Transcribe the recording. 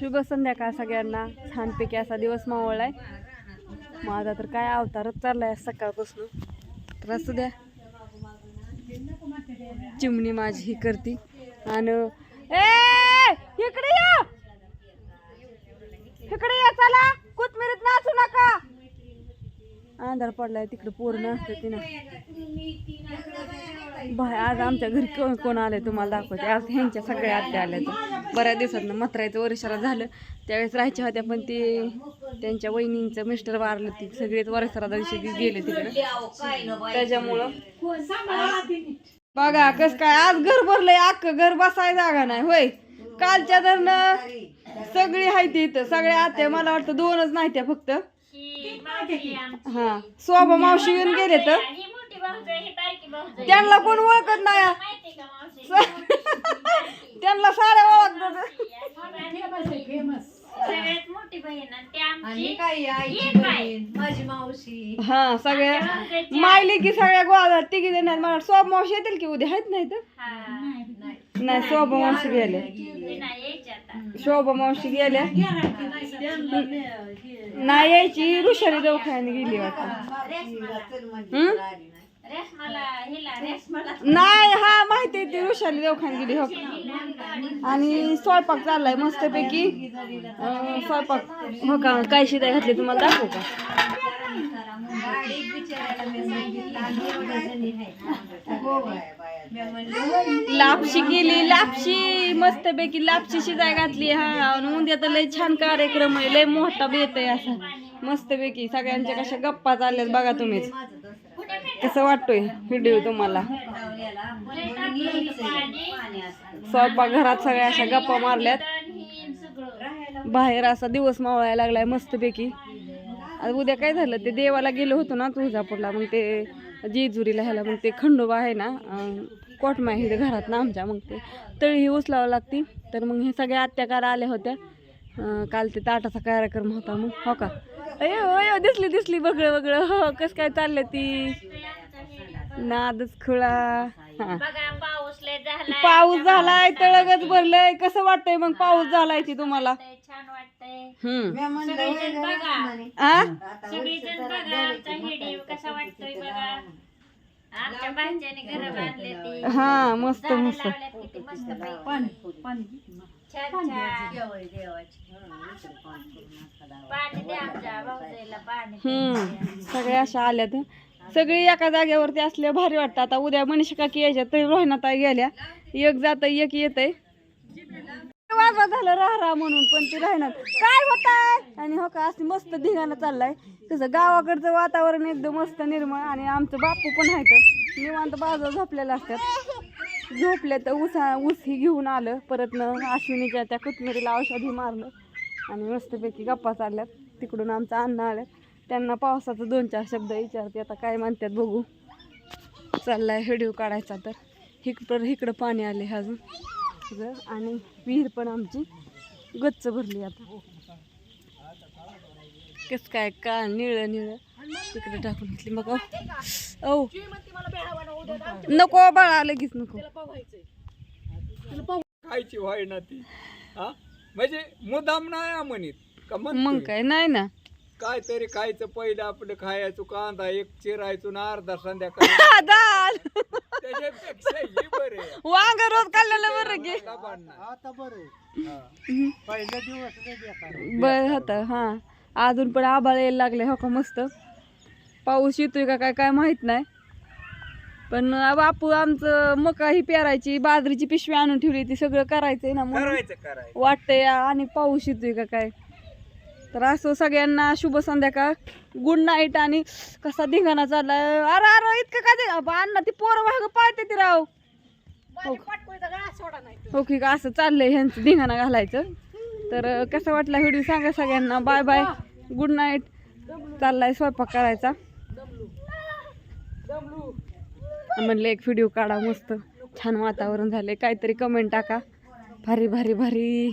शुभ संध्याकाळ सगळ्यांना. छानपैकी असा दिवस मावळलाय. माझा तर काय अवतारच चाललाय सकाळपासून. तर असू द्या. चिमणी माझी ही करती. आणि ए इकडे या! इकडे या चला. कोथमिरीत नाचू नका. अंधार पडलाय तिकडे पूर्ण असते तिनं. बाय आज आमच्या घरी कोण कोण आले तुम्हाला दाखवते. आज ह्यांच्या सगळ्या आत्या आल्या तर बऱ्याच दिवसात मथरायचं वर्षाला झालं. त्यावेळेस राहायच्या होत्या पण ते त्यांच्या वहिनींचं मिस्टर वारलं ती. सगळेच वर्षाला दिवशी ती गेले तिकडे. त्याच्यामुळं बघा कस काय आज घर भरलंय अख्खं घर बसाय जागा नाही होय. कालच्या धरणं सगळी आहे ती इथं. सगळ्या आत्या मला वाटतं दोनच नाही त्या फक्त. हा शोभा मावशी येऊन गेले तर त्यांना कोण ओळखत नाही? त्यांना साऱ्या ओळखतात. सगळ्यात मोठी बहीण आणि ते आणि आमची काय आईची एक बाई. बहीण माझी मावशी. हा सगळ्या मायली की सगळ्या गोळा तिघी आहेत. मला शोभा मावशी येतील की उद्या? आहेत नाही तर? हा. नाही शोभा मावशी गेल्या ते नाही यायची आता. शोभा मावशी गेल्या. नाही यायची ऋषाली दवाखान्यात गेली वाटतं? रेशमाला नाही हा माहिती आहे ती ऋषाली देवखान गेली हो. आणि स्वयंपाक चाललाय मस्तपैकी. अं, स्वयंपाक हो का? काय शिदाय घातली तुम्हाला? दाखवू का लापशी केली लापशी. मस्तपैकी लापशी शिजाय घातली हा. आणि उद्या तर लय छान कार्यक्रम आहे लय मोठा बेत आहे असा. मस्तपैकी सगळ्यांच्या कशा गप्पा चालल्यात बघा तुम्हीच. कसं वाटतोय व्हिडिओ तुम्हाला? स्वयंपाकघरात सगळ्या अशा गप्पा मारल्यात. बाहेर असा दिवस मावळायला लागलाय मस्तपैकी. आज उद्या काय झालं? ते देवाला गेलो होतो ना तुळजापूरला. मग ते जेजुरीला ह्याला मग ते खंडोबा आहे ना कोटमा आहे घरात ना आमच्या. मग ते तळी ही उचलावं लागती. तर मग हे सगळ्या आत्याकार आल्या होत्या काल ते ताटाचा कार्यक्रम होता मग. हो का? अयो अयो दिसली दिसली बगळं बगळं हो कसं काय चाललं ती? नादच खुळा. बघा पाऊस लय झालाय. पाऊस झालाय तळगच भरलंय. कसं वाटतंय मग पाऊस झालाय ती तुम्हाला? ते छान वाटतंय. हम्म. सगळेजण बघा. आ? सगळेजण बघा आमचा व्हिडिओ कसा वाटतोय बघा. आमच्या भाच्याने घर बांधले ती हा मस्त झाडं मस्त. लावल्यात किती मस्त पैकी. छान छान. पाणी द्या आमच्या भाऊजाईला पाणी हम्म. सगळ्या अशा आल्यात. सगळी एका जागेवरती असल्या भारी वाटतं. आता उद्या मनीष काकी यायच्या तरी रोहिणाता गेल्या. एक जात एक येत वाजवा झालं राह राह म्हणून पण ती राहणार. काय होत आणि हो का असं मस्त धिगाणं चाललाय. तसं गावाकडचं वातावरण एकदम मस्त निर्मळ आणि आमचं बापू पण आहे तर निवांत बाजू झोपलेल्या असतात. झोपले तर ऊसा ऊस ही घेऊन आलं. परत न अश्विनीच्या त्या कोथमिरीला औषधी मारलं. आणि मस्तपैकी गप्पा चालल्यात. तिकडून आमचा अन्न आल्यात त्यांना पावसाचं दोन चार शब्द विचारते. आता काय म्हणतात बघू. चाललाय व्हिडिओ काढायचा तर. इकडं इकडं पाणी आले अजून. सगळं आणि विहीर पण आमची गच्च भरली आता. कस काय का निळं निळं. तिकडे टाकून घेतली. मग औ नको बाळा लगेच नको. खायची व्हाय ना ती. म्हणजे मुदाम नाही म्हणित. का मग? काय नाही ना. काय तरी खायचं पहिलं आपलं खायचं कांदा एक चिरायचो ना अर्धा संध्याकाळी दाल त्याच्यापेक्षा ही बरे वांग रोज खाल्लेलं बरं की. आता बरे बर होतं हा. अजून पण आभाळ यायला लागले हो का मस्त? पाऊस येतोय का काय काय माहीत नाही. पण बापू आमचं मका ही पेरायची बाजरीची पिशवी आणून ठेवली ती सगळं करायचंय ना म्हणून. करायचं करायचं. वाटतंय आणि पाऊस येतोय का काय? तर असं सगळ्यांना शुभ संध्याकाळ. गुड नाईट आणि कसा धिंगाणा चाललाय. अरे अरे इतकं काय ते अण्णा ती पोरं भाग पाळते ती राव. हो की का असं चाललंय ह्यांचं धिंगाणा घालायचं. तर कसा वाटला व्हिडिओ सांगा सगळ्यांना. बाय बाय गुड नाईट चाललाय स्वयंपाक करायचा. म्हणलं एक व्हिडिओ काढा मस्त. छान वातावरण झाले काहीतरी कमेंट टाका. भारी भारी भारी.